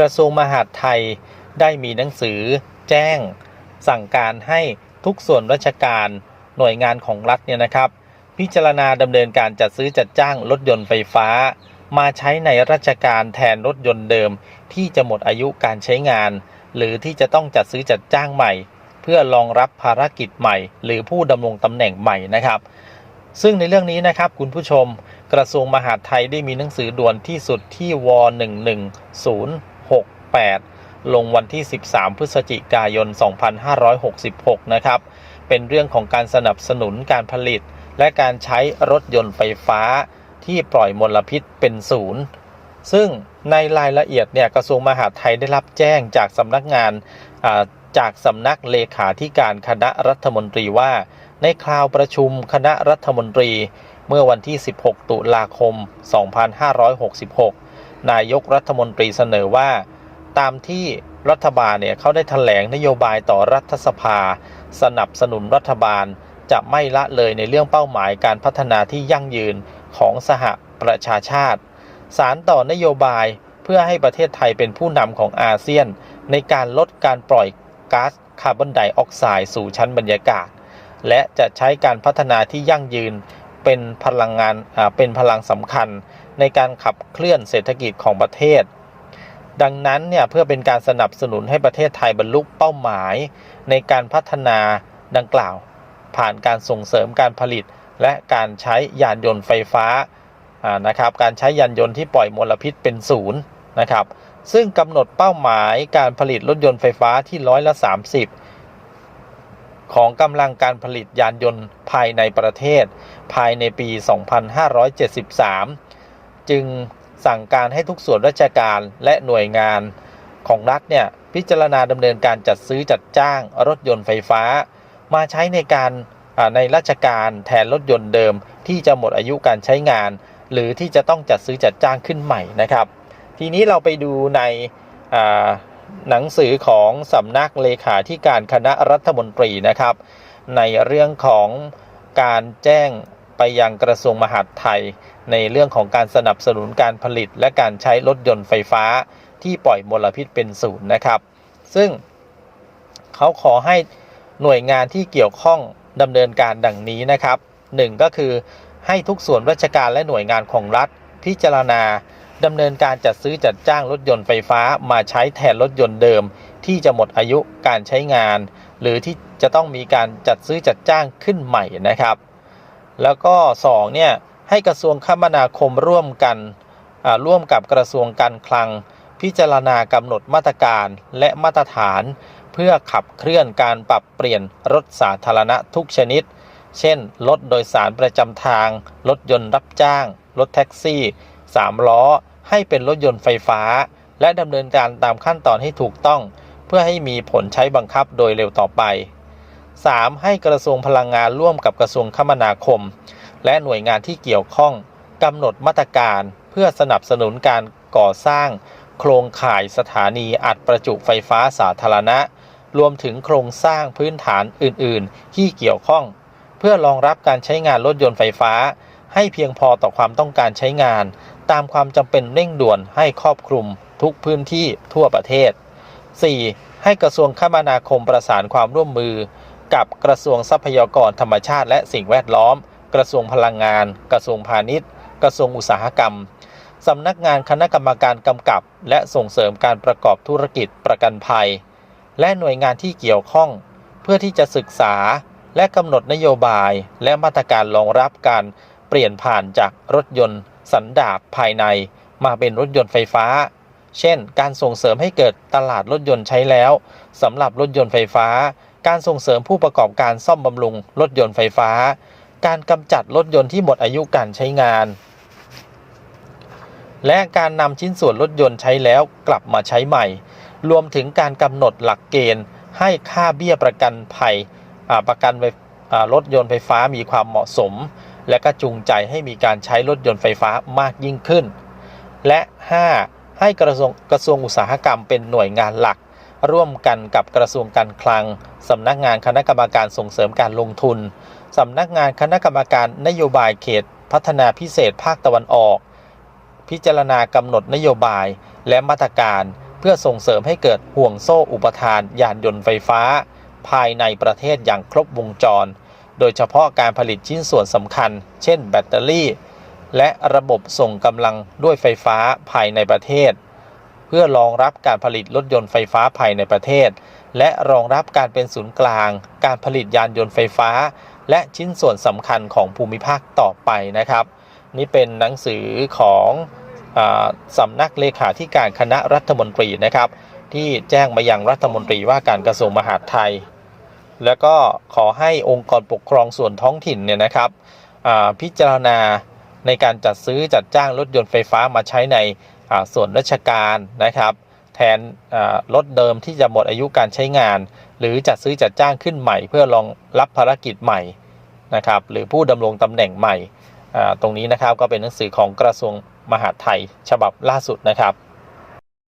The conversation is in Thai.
กระทรวงมหาดไทยได้มีหนังสือแจ้ง สั่งการให้ทุกส่วนราชการหน่วยงานของรัฐเนี่ยนะครับ พิจารณาดำเนินการจัดซื้อจัดจ้างรถยนต์ไฟฟ้า มาใช้ในราชการแทนรถยนต์เดิม ที่จะหมดอายุการใช้งาน หรือที่จะต้องจัดซื้อจัดจ้างใหม่ เพื่อรองรับภารกิจใหม่ หรือผู้ดำรงตำแหน่งใหม่นะครับซึ่งในเรื่องนี้นะครับคุณผู้ชม กระทรวงมหาดไทยได้มีหนังสือด่วนที่สุดที่ว 8 ลงวันที่ 13 พฤศจิกายน 2566 นะครับ เป็นเรื่องของการสนับสนุนการผลิต และการใช้รถยนต์ไฟฟ้าที่ปล่อยมลพิษเป็นศูนย์ ซึ่งในรายละเอียดเนี่ยกระทรวงมหาดไทยได้รับแจ้งจากสำนักงานจากสำนักเลขาธิการคณะรัฐมนตรีว่า ในคราวประชุมคณะรัฐมนตรีเมื่อวันที่ 16 ตุลาคม 2566 นายกรัฐมนตรีเสนอว่า ตามที่รัฐบาลเนี่ยเขาได้ถแถลงนโยบายต่อรัฐสภา สนับสนุนรัฐบาลจะไม่ละเลยในเรื่องเป้าหมายการพัฒนาที่ยั่งยืนของสหประชาชาติ สารต่อนโยบายเพื่อให้ประเทศไทยเป็นผู้นำของอาเซียน ในการลดการปล่อยก๊าซคาร์บอนไดออกไซด์สู่ชั้นบรรยากาศ และจะใช้การพัฒนาที่ยั่งยืนเป็นพลังงานเป็นพลังสำคัญ ในการขับเคลื่อนเศรษฐกิจของประเทศ ดังนั้นเนี่ยเพื่อเป็นการสนับสนุนให้ประเทศไทยบรรลุเป้าหมาย ในการพัฒนาดังกล่าว ผ่านการส่งเสริมการผลิต และการใช้ยานยนต์ไฟฟ้านะครับการใช้ยานยนต์ที่ปล่อยมลพิษเป็นศูนย์นะครับซึ่งกำหนดเป้าหมายการผลิตรถยนต์ไฟฟ้าที่ร้อยละ 30 ของกำลังการผลิตยานยนต์ภายในประเทศ ภายในปี 2573 จึง สั่งการให้ทุกส่วนราชการและหน่วยงานของรัฐเนี่ยพิจารณาดำเนินการจัดซื้อจัดจ้างรถยนต์ไฟฟ้า มาใช้ในการในราชการแทนรถยนต์เดิม ที่จะหมดอายุการใช้งาน หรือที่จะต้องจัดซื้อจัดจ้างขึ้นใหม่นะครับ ทีนี้เราไปดูในหนังสือของสำนักเลขาธิการคณะรัฐมนตรีนะครับ ในเรื่องของการแจ้ง ไปยังกระทรวงมหาดไทย ในเรื่องของการสนับสนุนการผลิต และการใช้รถยนต์ไฟฟ้าที่ปล่อยมลพิษเป็นศูนย์นะครับ ซึ่งเขาขอให้หน่วยงานที่เกี่ยวข้องดำเนินการดังนี้นะครับหนึ่งก็คือให้ทุกส่วนราชการและหน่วยงานของรัฐ พิจารณาดำเนินการจัดซื้อจัดจ้างรถยนต์ไฟฟ้ามาใช้แทนรถยนต์เดิม ที่จะหมดอายุการใช้งาน หรือที่จะต้องมีการจัดซื้อจัดจ้างขึ้นใหม่นะครับ แล้วก็2เนี่ยให้กระทรวงคมนาคมร่วมกันอ่าร่วมกับกระทรวงการคลัง พิจารณากำหนดมาตรการและมาตรฐาน เพื่อขับเคลื่อนการปรับเปลี่ยนรถสาธารณะทุกชนิด เช่น รถโดยสารประจำทาง รถยนต์รับจ้าง รถแท็กซี่ 3 ล้อ ให้เป็นรถยนต์ไฟฟ้า และดำเนินการตามขั้นตอนให้ถูกต้อง เพื่อให้มีผลใช้บังคับโดยเร็วต่อไป 3. ให้กระทรวงพลังงานร่วมกับกระทรวงคมนาคม และหน่วยงานที่เกี่ยวข้องกำหนดมาตรการ เพื่อสนับสนุนการก่อสร้าง โครงข่ายสถานีอัดประจุไฟฟ้าสาธารณะ รวมถึงโครงสร้างพื้นฐานอื่น ๆ ที่เกี่ยวข้อง เพื่อรองรับการใช้งานรถยนต์ไฟฟ้า ให้เพียงพอต่อความต้องการใช้งาน ตามความจำเป็นเร่งด่วนให้ครอบคลุม ทุกพื้นที่ทั่วประเทศ 4. ให้กระทรวงคมนาคมประสานความร่วมมือ กับกระทรวงทรัพยากรธรรมชาติและสิ่งแวดล้อม กระทรวงพลังงาน กระทรวงพาณิชย์ กระทรวงอุตสาหกรรมสำนักงานคณะกรรมการกำกับ และส่งเสริมการประกอบธุรกิจประกันภัย และหน่วยงานที่เกี่ยวข้อง เพื่อที่จะศึกษาและกำหนดนโยบาย และมาตรการรองรับการเปลี่ยนผ่านจากรถยนต์ สันดาปภายใน มาเป็นรถยนต์ไฟฟ้า เช่น การส่งเสริมให้เกิดตลาดรถยนต์ใช้แล้วสำหรับรถยนต์ไฟฟ้า การส่งเสริมผู้ประกอบการซ่อมบำรุงรถยนต์ไฟฟ้า การกำจัดรถยนต์ที่หมดอายุการใช้งาน และการนำชิ้นส่วนรถยนต์ใช้แล้วกลับมาใช้ใหม่ รวมถึงการกำหนดหลักเกณฑ์ ให้ค่าเบี้ยประกันภัยประกันรถยนต์ไฟฟ้ามีความเหมาะสม และก็จูงใจให้มีการใช้รถยนต์ไฟฟ้ามากยิ่งขึ้น และ 5. ให้กระทรวงกระทรวงอุตสาหกรรมเป็นหน่วยงานหลัก ร่วมกันกับกระทรวงการคลัง สำนักงานคณะกรรมการส่งเสริมการลงทุน สำนักงานคณะกรรมการนโยบายเขต พัฒนาพิเศษภาคตะวันออก พิจารณากำหนดนโยบายและมาตรการเพื่อส่งเสริมให้เกิดห่วงโซ่อุปทานยานยนต์ไฟฟ้า ภายในประเทศอย่างครบวงจร โดยเฉพาะการผลิตชิ้นส่วนสำคัญ เช่น แบตเตอรี่ และระบบส่งกำลังด้วยไฟฟ้าภายในประเทศ พื่อรองรับการผลิตรถยนต์ไฟฟ้าภายในประเทศ และรองรับการเป็นศูนย์กลาง การผลิตยานยนต์ไฟฟ้า และชิ้นส่วนสำคัญของภูมิภาคต่อไปนะครับ นี่เป็นหนังสือของอสำนักเลขาธิการคณะรัฐมนตรีนะครับ ที่แจ้งมายังรัฐมนตรีว่าการกระทรวงมหาดไทย แล้วก็ขอให้องค์กรปกครองส่วนท้องถิ่นเนี่ยนะครับพิจารณาในการจัดซื้อจัดจ้างรถยนต์ไฟฟ้ามาใช้ใน ส่วนราชการนะครับ แทนรถเดิมที่จะหมดอายุการใช้งาน หรือจัดซื้อจัดจ้างขึ้นใหม่ เพื่อรองรับภารกิจใหม่นะครับหรือผู้ดำรงตำแหน่งใหม่ ตรงนี้นะครับก็เป็นหนังสือของกระทรวงมหาดไทยฉบับล่าสุดนะครับ